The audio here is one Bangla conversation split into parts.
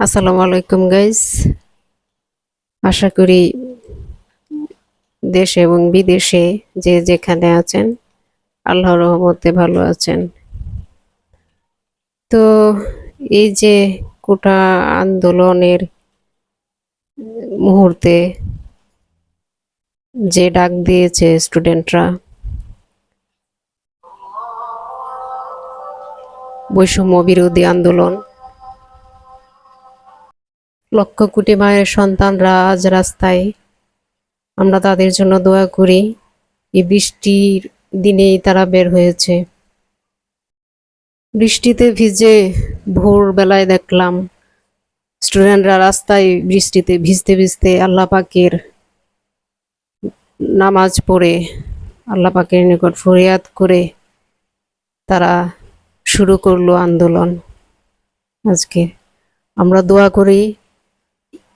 আসসালামু আলাইকুম গাইস আশা করি দেশে এবং বিদেশে যে যেখানে আছেন, আল্লাহর রহমতে ভালো আছেন। তো এই যে কোটা আন্দোলনের মুহূর্তে যে ডাক দিয়েছে স্টুডেন্টরা বৈষম্য বিরোধী আন্দোলন লক্ষ কোটি মায়ের সন্তানরা আজ রাস্তায়। আমরা তাদের জন্য দোয়া করি, এই বৃষ্টির দিনেই তারা বের হয়েছে। বৃষ্টিতে ভিজে ভোরবেলায় দেখলাম, স্টুডেন্টরা রাস্তায় বৃষ্টিতে ভিজতে ভিজতে আল্লাহ পাকের নামাজ পড়ে, আল্লাহ পাকের নিকট ফরিয়াদ করে তারা শুরু করল আন্দোলন। আজকে আমরা দোয়া করি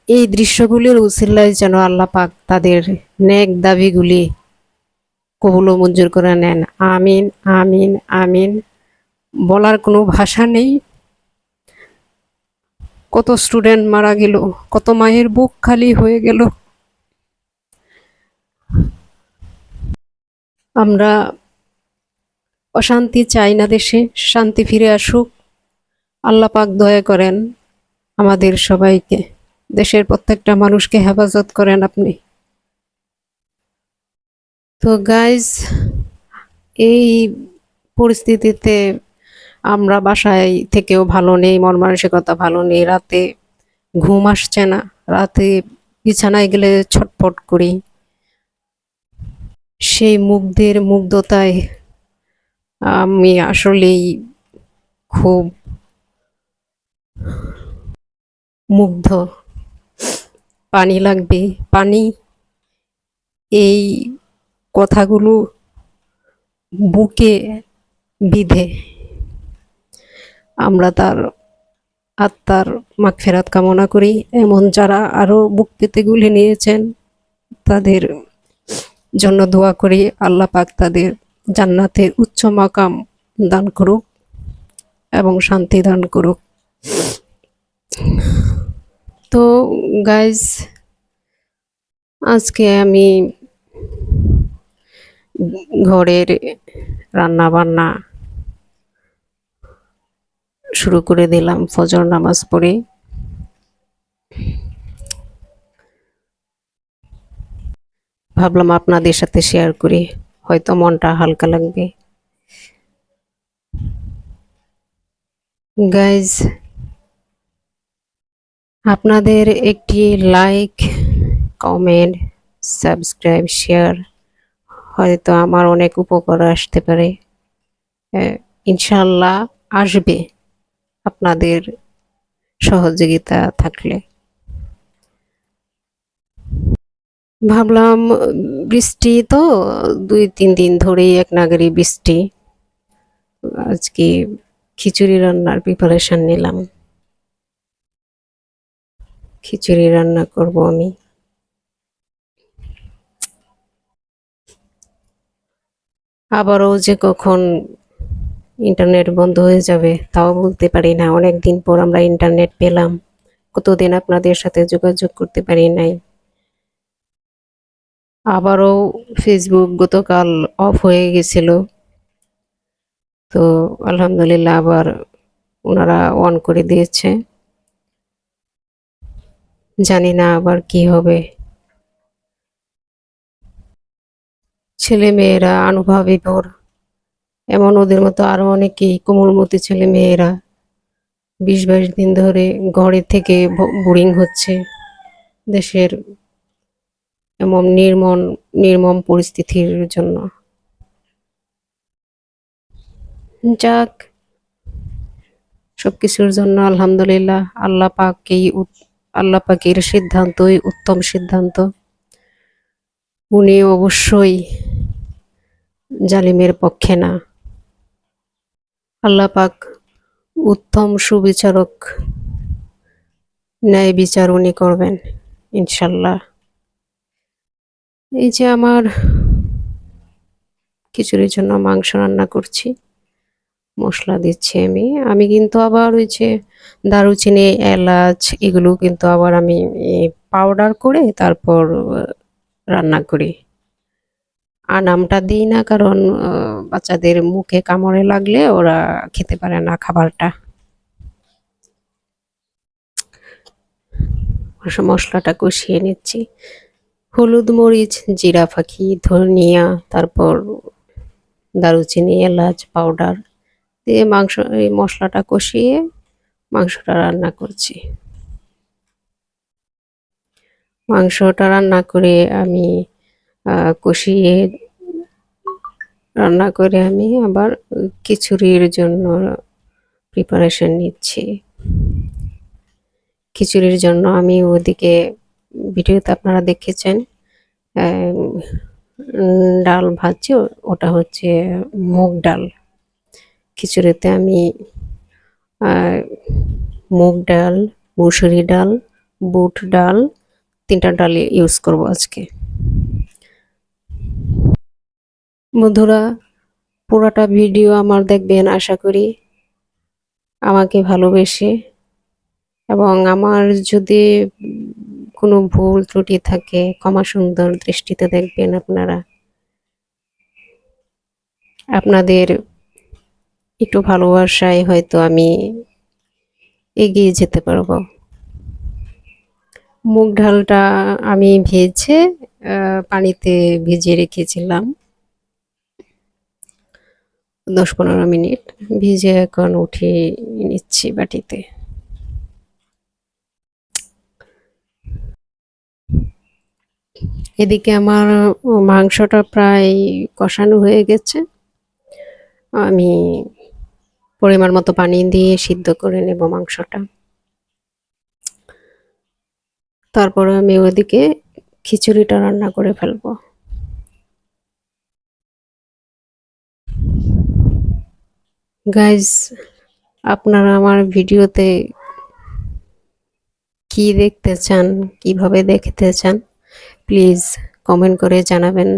এই দৃশ্যগুলির উসিল্লায় যেন আল্লাহ পাক তাদের নেক দাবিগুলি কবুল মঞ্জুর করে নেন। আমিন আমিন আমিন। বলার কোনো ভাষা নেই। কত স্টুডেন্ট মারা গেল, কত মায়ের বুক খালি হয়ে গেল। আমরা অশান্তি চাই না দেশে, শান্তি ফিরে আসুক। আল্লাহ পাক দয়া করেন আমাদের সবাইকে। দেশের প্রত্যেকটা মানুষকে হেফাজত করেন আপনি। তো গাইজ এই পরিস্থিতিতে আমরা বাসায় থেকেও ভালো নেই মন মানসিকতা ভালো নেই। রাতে ঘুম আসছে না, রাতে বিছানায় গেলে ছটফট করি। সেই মুগ্ধের মুগ্ধতায় আমি আসলেই খুব মুগ্ধ। পানি লাগবে। পানি, এই কথাগুলো বুকে বিধে। আমরা তার আত্মার মাগফেরাত কামনা করি। এমন যারা আরও বুক পেতে গুলে নিয়েছেন, তাদের জন্য দোয়া করি। আল্লাহ পাক তাদের জান্নাতের উচ্চ মাকাম দান করুক এবং শান্তি দান করুক। তো গাইজ আজকে আমি ঘরের রান্না বান্না শুরু করে দিলাম ফজর নামাজ পড়ে। ভাবলাম আপনাদের সাথে শেয়ার করি, হয়তো মনটা হালকা লাগবে। গাইজ আপনাদের একটি লাইক কমেন্ট সাবস্ক্রাইব শেয়ার হয়তো আমার অনেক উপকার আসতে পারে। ইনশাল্লাহ আসবে আপনাদের সহযোগিতা থাকলে। ভাবলাম বৃষ্টি তো দুই তিন দিন ধরেই এক নাগারি বৃষ্টি। আজকে খিচুড়ি রান্নার প্রিপারেশন নিলাম। খিচুড়ি রান্না করব আমি। আবারও যে কখন ইন্টারনেট বন্ধ হয়ে যাবে তাও বলতে পারি না। অনেক দিন পর আমরা ইন্টারনেট পেলাম। কতদিন আপনাদের সাথে যোগাযোগ করতে পারি নাই। আবারও ফেসবুক গতকাল অফ হয়ে গেছিল। তো আলহামদুলিল্লাহ আবার ওনারা অন করে দিয়েছে। জানি না আবার কি হবে। ছেলে মেয়েরা আনুভাবী ভোর এমন ওদের মতো আরও অনেকেই কোমলমতি ছেলে মেয়েরা বিশ বাইশ দিন ধরে ঘরে থেকে বোরিং হচ্ছে। দেশের এমন নির্মম নির্মম পরিস্থিতির জন্য। যাক, সবকিছুর জন্য আলহামদুলিল্লাহ, আল্লাহ উত- আল্লাহ পাকের সিদ্ধান্তই উত্তম সিদ্ধান্ত। উনি অবশ্যই জালিমের পক্ষে না। আল্লাহ পাক উত্তম সুবিচারক ন্যায় বিচার উনি করবেন, ইনশাল্লাহ। এই যে আমার খিচুড়ির জন্য মাংস রান্না করছি। মশলা দিচ্ছি আমি। আমি কিন্তু আবার ওই যে দারুচিনি, এলাচ এগুলো কিন্তু আবার আমি পাউডার করে তারপর রান্না করি। আর নামটা দিই না কারণ বাচ্চাদের মুখে কামড়ে লাগলে ওরা খেতে পারে না খাবারটা। মশলাটা কষিয়ে নিচ্ছি। হলুদ মরিচ, জিরা, ফাঁকি, ধনিয়া, তারপর দারুচিনি, এলাচ পাউডার দিয়ে মাংস, এই মশলাটা কষিয়ে মাংসটা রান্না করছি। মাংসটা রান্না করে আমি কষিয়ে রান্না করে আমি আবার খিচুড়ির জন্য প্রিপারেশন নিচ্ছি। খিচুড়ির জন্য আমি ওদিকে, ভিডিওতে আপনারা দেখেছেন ডাল ভাজছি, ওটা হচ্ছে মুগ ডাল। খিচুড়িতে আমি মুগ ডাল, মুসুরি ডাল, বুট ডাল, তিনটা ডাল ইউজ করব আজকে। বন্ধুরা, পুরাটা ভিডিও আমার দেখবেন আশা করি। আমাকে ভালোবেসে এবং আমার যদি কোনো ভুল ত্রুটি থাকে, ক্ষমা সুন্দর দৃষ্টিতে দেখবেন আপনারা। আপনাদের একটু ভালোবাসায় হয়তো আমি এগিয়ে যেতে পারব। মুগ ডালটা আমি ভেজে পানিতে ভিজিয়ে রেখেছিলাম। দশ পনেরো মিনিট ভিজে এখন উঠিয়ে নিচ্ছি বাটিতে। এদিকে আমার মাংসটা প্রায় কষানো হয়ে গেছে। আমি পরিমাণ মতো পানি দিয়ে সিদ্ধ করে নেব মাংসটা। তারপরে আমি ওদিকে খিচুড়িটা রান্না করে ফেলব। গাইজ আপনারা আমার ভিডিওতে কি দেখতে চান, কীভাবে দেখতে চান প্লিজ কমেন্ট করে জানাবেন।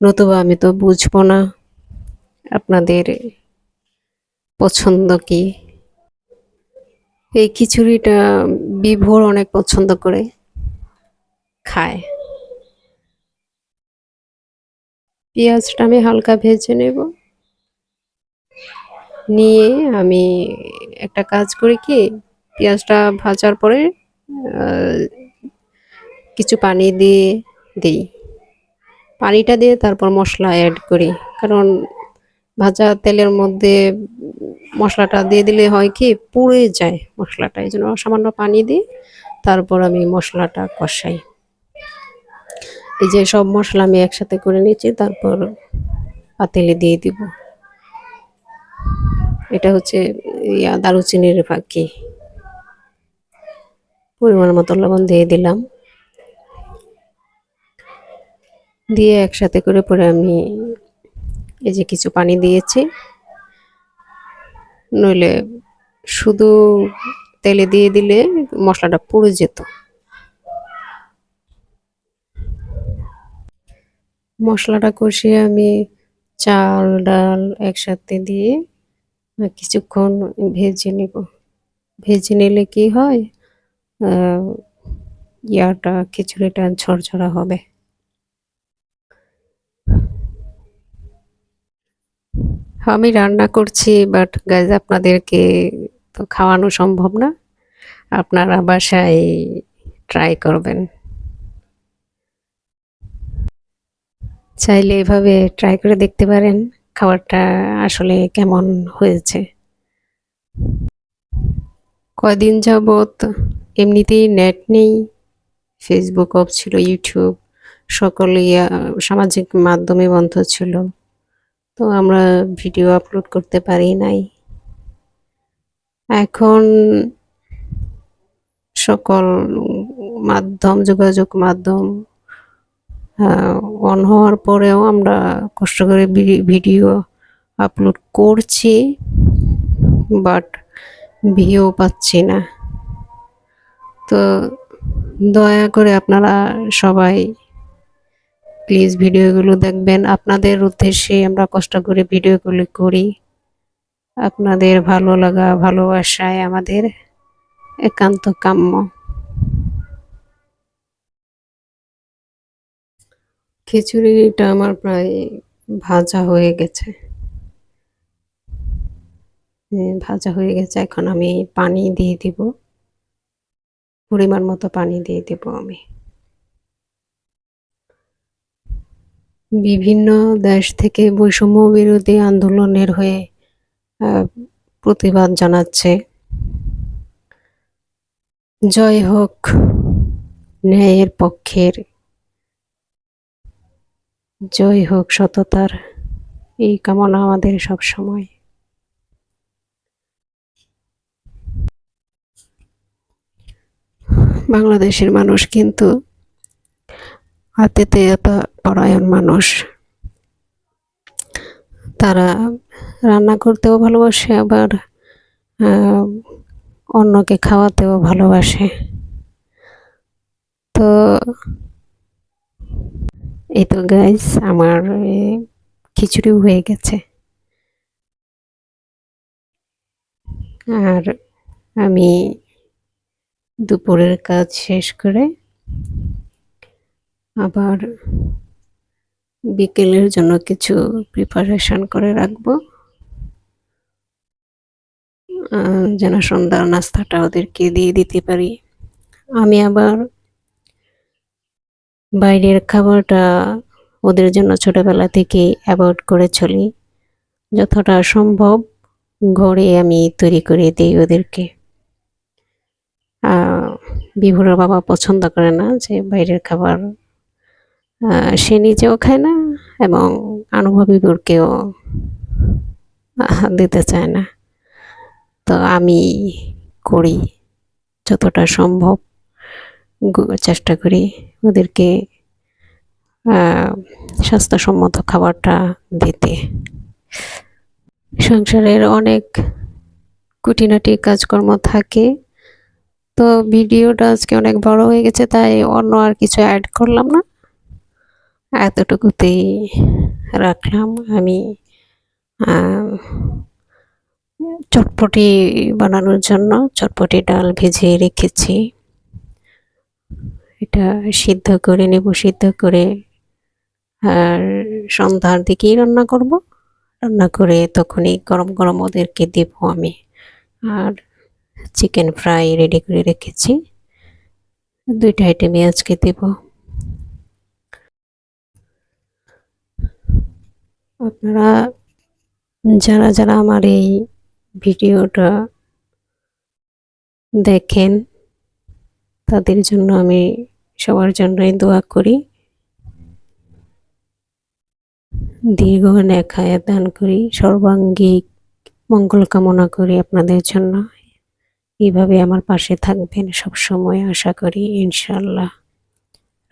নতুবা আমি তো বুঝব না আপনাদের পছন্দ কি? এই খিচুড়িটা বিভোর অনেক পছন্দ করে খায়। পেঁয়াজটা আমি হালকা ভেজে নেব। নিয়ে আমি একটা কাজ করি কি, পেঁয়াজটা ভাজার পরে কিছু পানি দিয়ে দিই। পানিটা দিয়ে তারপর মশলা অ্যাড করি। কারণ ভাজা তেলের মধ্যে মশলাটা দিয়ে দিলে হয় কি, পুড়ে যায় মশলাটা। এই জন্য সামান্য পানি দিই তারপর আমি মশলাটা কষাই। এই যে সব মশলা আমি একসাথে করে নিচ্ছি তারপর পাতিলে দিয়ে দিব। এটা হচ্ছে, ইয়া, দারুচিনির ফাঁকি। পরিমাণ মতো লবণ দিয়ে দিলাম। দিয়ে একসাথে করে পরে আমি এই যে কিছু পানি দিয়েছি। নইলে শুধু তেলে দিয়ে দিলে মশলাটা পুড়ে যেত। মশলাটা কষিয়ে আমি চাল, ডাল একসাথে দিয়ে কিছুক্ষণ ভেজে নেব। ভেজে নিলে কি হয়? ইয়াটা, খিচুড়িটা ঝরঝরা হবে। আমি রান্না করছি বাট গাইজ আপনাদেরকে তো খাওয়ানো সম্ভব না। আপনারা বাসায় ট্রাই করবেন। চাইলে এভাবে ট্রাই করে দেখতে পারেন খাবারটা আসলে কেমন হয়েছে। কদিন যাবৎ এমনিতেই নেট নেই ফেসবুক অফ ছিল ইউটিউব সকল সামাজিক মাধ্যমে বন্ধ ছিল। তো আমরা ভিডিও আপলোড করতে পারি নাই। এখন সকল মাধ্যম, যোগাযোগ মাধ্যম অন হওয়ার পরেও আমরা কষ্ট করে ভিডিও আপলোড করছি বাট ভিউ পাচ্ছি না। তো দয়া করে আপনারা সবাই প্লিজ ভিডিওগুলো দেখবেন। আপনাদের উদ্দেশ্যে আমরা কষ্ট করে ভিডিওগুলো করি। আপনাদের ভালো লাগা, ভালোবাসায় আমাদের একান্ত কাম্য। খিচুড়িটা আমার প্রায় ভাজা হয়ে গেছে। ভাজা হয়ে গেছে। এখন আমি পানি দিয়ে দিব। পরিমাণ মতো পানি দিয়ে দেব আমি। বিভিন্ন দেশ থেকে বৈষম্য বিরোধী আন্দোলনের হয়ে প্রতিবাদ জানাচ্ছে। জয় হোক ন্যায়ের পক্ষের, জয় হোক সততার, এই কামনা আমাদের সব সময় বাংলাদেশের মানুষ কিন্তু আতিথেয়তা পরায়ণ মানুষ। তারা রান্না করতেও ভালোবাসে আবার অন্যকে খাওয়াতেও ভালোবাসে। তো এই তো গাইস আমার এ, খিচুড়িও হয়ে গেছে। আর আমি দুপুরের কাজ শেষ করে আবার বিকেলের জন্য কিছু প্রিপারেশন করে রাখব। যেন সন্ধ্যার নাস্তাটা ওদেরকে দিয়ে দিতে পারি। আমি আবার বাইরের খাবারটা ওদের জন্য ছোটবেলা থেকে অ্যাভয়েড করে চলি। যতটা সম্ভব ঘরে আমি তৈরি করে দিই ওদেরকে। আহ, বিভুরের বাবা পছন্দ করে না যে বাইরের খাবার সে নিজেও খায় না এবং আনুভবী বোরকেও আহ, দিতে চায় না। তো আমি করি যতটা সম্ভব চেষ্টা করি ওদেরকে স্বাস্থ্যসম্মত খাবারটা দিতে। সংসারের অনেক খুঁটিনাটি কাজকর্ম থাকে তো ভিডিওটা আজকে অনেক বড় হয়ে গেছে তাই অন্য আর কিছু অ্যাড করলাম না। এতটুকুতেই রাখলাম। আমি চটপটি বানানোর জন্য চটপটি ডাল ভিজিয়ে রেখেছি। এটা সিদ্ধ করে নেব, সিদ্ধ করে আর সন্ধ্যার দিকেই রান্না করব। রান্না করে তখনই গরম গরম ওদেরকে দেব আমি। আর চিকেন ফ্রাই রেডি করে রেখেছি। দুইটা আইটেমই আজকে দেব। আপনারা যারা যারা আমার এই ভিডিওটা দেখেন, তাদের জন্য আমি সবার জন্যই দোয়া করি। দীর্ঘ নেখায় দান করি, সর্বাঙ্গিক মঙ্গল কামনা করি আপনাদের জন্য। এইভাবে আমার পাশে থাকবেন সব সময় আশা করি ইনশাল্লাহ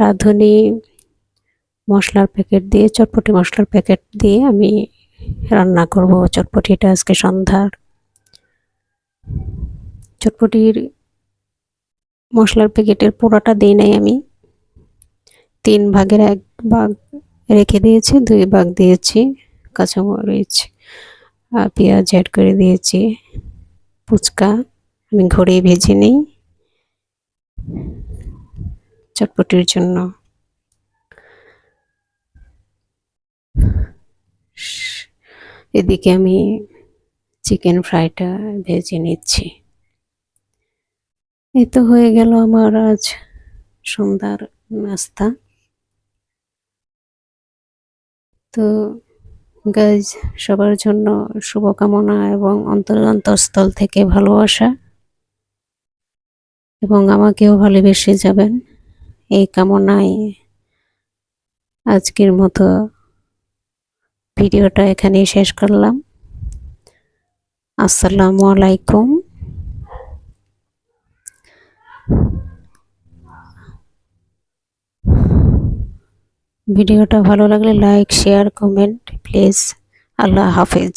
রাঁধুনি মশলার প্যাকেট দিয়ে, চটপটি মশলার প্যাকেট দিয়ে আমি রান্না করব। চটপটিটা আজকে সন্ধ্যার। চটপটির মশলার প্যাকেটের পোড়াটা দিই নাই আমি। তিন ভাগের এক ভাগ রেখে দিয়েছি, দুই ভাগ দিয়েছি, কাঁচামরিচ আর পেঁয়াজ অ্যাড করে দিয়েছি, ফুচকা আমি ঘরেই ভেজে নিই। চটপটির জন্য এদিকে আমি চিকেন ফ্রাইটা ভেজে নিচ্ছি। এ তো হয়ে গেল আমার আজ সন্ধ্যার নাস্তা। তো গাইজ সবার জন্য শুভকামনা এবং অন্তর অন্তঃস্থল থেকে ভালোবাসা। এবং আমাকেও ভালোবেসে যাবেন। এই কামনায় আজকের মতো ভিডিওটা এখানেই শেষ করলাম। আসসালামু আলাইকুম। ভিডিওটা ভালো লাগলে লাইক, শেয়ার, কমেন্ট, প্লিজ। আল্লাহ হাফেজ।